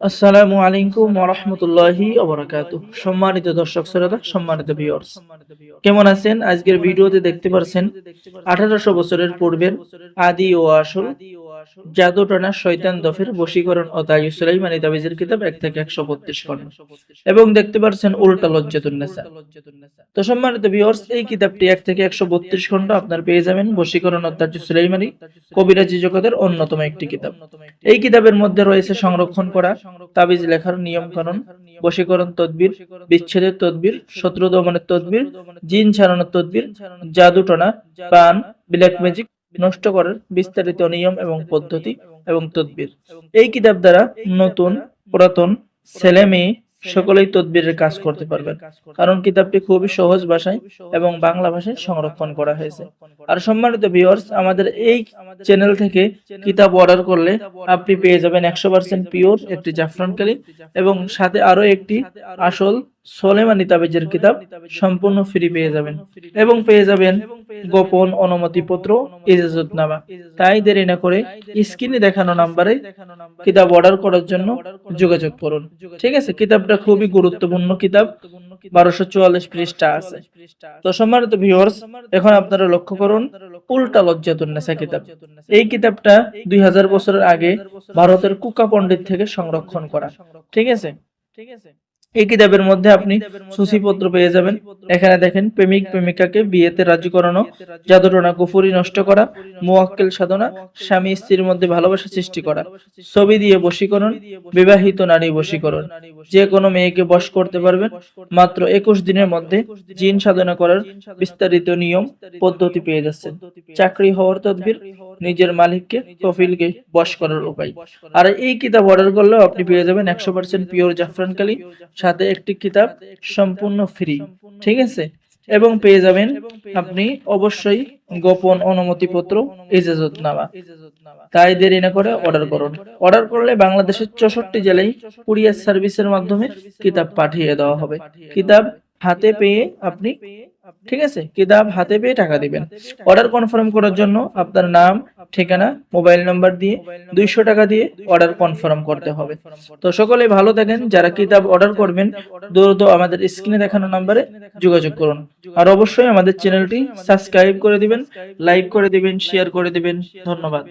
আসসালামু আলাইকুম ওরহমতুল্লাহি ওবরাকাত সম্মানিত দর্শক শ্রোতা, সম্মানিত ভিউয়ার্স কেমন আছেন? আজকের ভিডিওতে দেখতে পারছেন আঠারোশো বছরের পূর্বের আদি ও আসল জাদু টানা শয়তান দফের বশীকরণ ও তাই সুলাইমানি তাবিজের কিতাব এক থেকে একশো বত্রিশ খন্ড এবং দেখতে উল্টা লজ্জাতুন্নেসা তো সম্মানিত ভিউয়ার্স এই কিতাবটি এক থেকে একশো বত্রিশ খন্ড আপনার পেয়ে যাবেন বশীকরণ ও তাজ সুলাইমানি কবিরাজি জগতের অন্যতম একটি কিতাব। এই কিতাবের মধ্যে রয়েছে সংরক্ষণ করা তাবিজ লেখার নিয়ম কানুন বশীকরণ তদবির বিচ্ছেদের তদবির শত্রু দমনের তদবির জিন ছাড়ানোর তদবির জাদু টনা পান ব্ল্যাক ম্যাজিক নষ্ট করার বিস্তারিত নিয়ম এবং পদ্ধতি এবং তদবির। এই কিতাব দ্বারা নতুন পুরাতন ছেলে মেয়ে সকলেই তদবিরের কাজ করতে পারবেন। কারণ কিতাবটি খুবই সহজ ভাষায় এবং বাংলা ভাষায় সংরক্ষণ করা হয়েছে। আর সম্মানিত ভিউয়ার্স আমাদের এই চ্যানেল থেকে কিতাব অর্ডার করলে আপনি পেয়ে যাবেন একশো পার্সেন্ট পিওর একটি জাফরান কালি এবং সাথে আরও একটি আসল সোলেমানি তাবিজের কিতাব সম্পূর্ণ ফ্রি পেয়ে যাবেন এবং পেয়ে যাবেন গোপন অনুমতিপত্র, ইজাজতনামা। তাই দেরি না করে স্ক্রিনে দেখানো নাম্বারে কিতাব অর্ডার করার জন্য যোগাযোগ করুন। ঠিক আছে? কিতাবটা খুবই গুরুত্বপূর্ণ কিতাব। বারোশো চুয়াল্লিশ পৃষ্ঠা আছে। তো সম্মানিত ভিউয়ার্স এখন আপনারা লক্ষ্য করুন, উল্টা লজ্জাতুন্নেসা কিতাব। এই কিতাবটা দুই হাজার বছরের আগে ভারতের কুকা পণ্ডিত থেকে সংরক্ষণ করা। ঠিক আছে ঠিক আছে? এই কিতাবের মধ্যে আপনি সূচিপত্র পেয়ে যাবেন। এখানে দেখেন প্রেমিক প্রেমিকাকে বিয়েতে রাজি করানো জাদুটনা কুফুরি নষ্ট করা মুয়াক্কেল সাধনা স্বামী স্ত্রীর মধ্যে ভালোবাসা সৃষ্টি করা ছবি দিয়ে বশীকরণ বিবাহিত নারী বশীকরণ। যে কোনো মেয়েকে বশ করতে পারবেন মাত্র একুশ দিনের মধ্যে জিন সাধনা করার বিস্তারিত নিয়ম পদ্ধতি পেয়ে যাচ্ছেন। চাকরি হওয়ার তদবির নিজের মালিককে কফিলকে বশ করার উপায়। আর এই কিতাব অর্ডার করলেও আপনি পেয়ে যাবেন একশো পার্সেন্ট পিওর জাফরান কালি। সাথে একটি কিতাব সম্পূর্ণ ফ্রি ঠিক আছে? এবং পেয়ে যাবেন আপনি অবশ্যই গোপন অনুমতিপত্র ইজাজত নামা তাই দেরি না করে অর্ডার করুন। অর্ডার করলে বাংলাদেশের চৌষট্টি জেলায় কুরিয়ার সার্ভিসের মাধ্যমে কিতাব পাঠিয়ে দেওয়া হবে। কিতাব হাতে পেয়ে আপনি ঠিক আছে কিতাব হাতে পেয়ে টাকা দিবেন। অর্ডার কনফার্ম করার জন্য আপনার নাম ঠিকানা মোবাইল নাম্বার দিয়ে দুইশো টাকা দিয়ে অর্ডার কনফার্ম করতে হবে। তো সকলে ভালো থাকেন। যারা কিতাব অর্ডার করবেন দ্রুত আমাদের স্ক্রিনে দেখানো নাম্বারে যোগাযোগ করুন। আর অবশ্যই আমাদের চ্যানেলটি সাবস্ক্রাইব করে দিবেন লাইক করে দিবেন শেয়ার করে দিবেন। ধন্যবাদ।